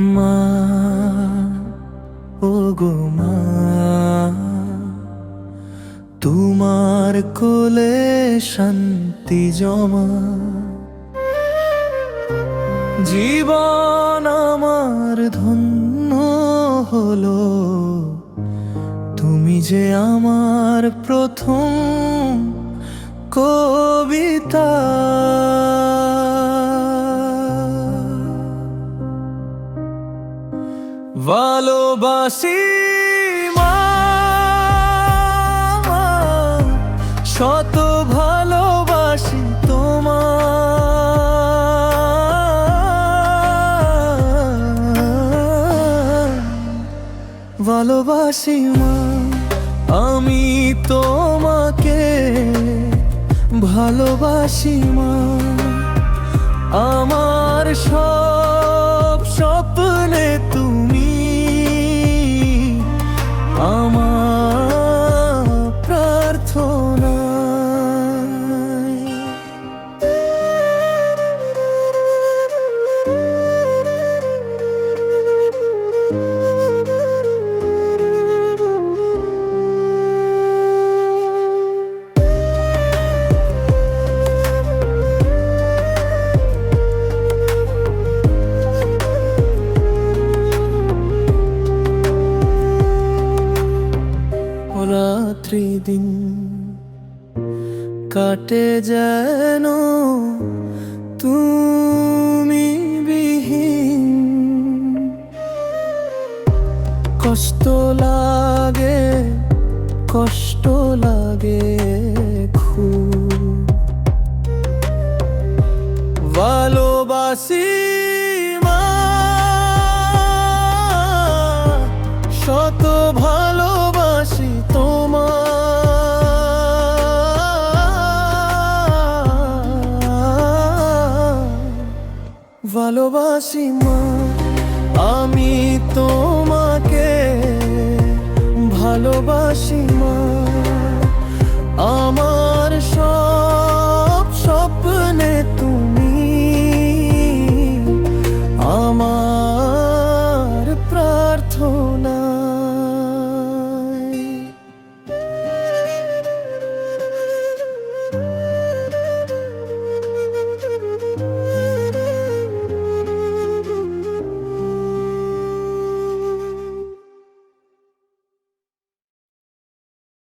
মা ও মা, তোমার কোলে শান্তি জমা। জীবন আমার ধন্য হলো, তুমি যে আমার প্রথম কবিতা। ভালোবাসি মা শত ভালোবাসি তোমার। ভালোবাসি মা, আমি তোমাকে ভালোবাসি মা। আমার সব স্বপ্নে তুমি রাত্রি দিন কাটে যেন তুমি বিহীন। কষ্ট লাগে কষ্ট লাগে খুব। ভালোবাসি ভালোবাসি মা আমি তোমাকে ভালোবাসি মা। আমার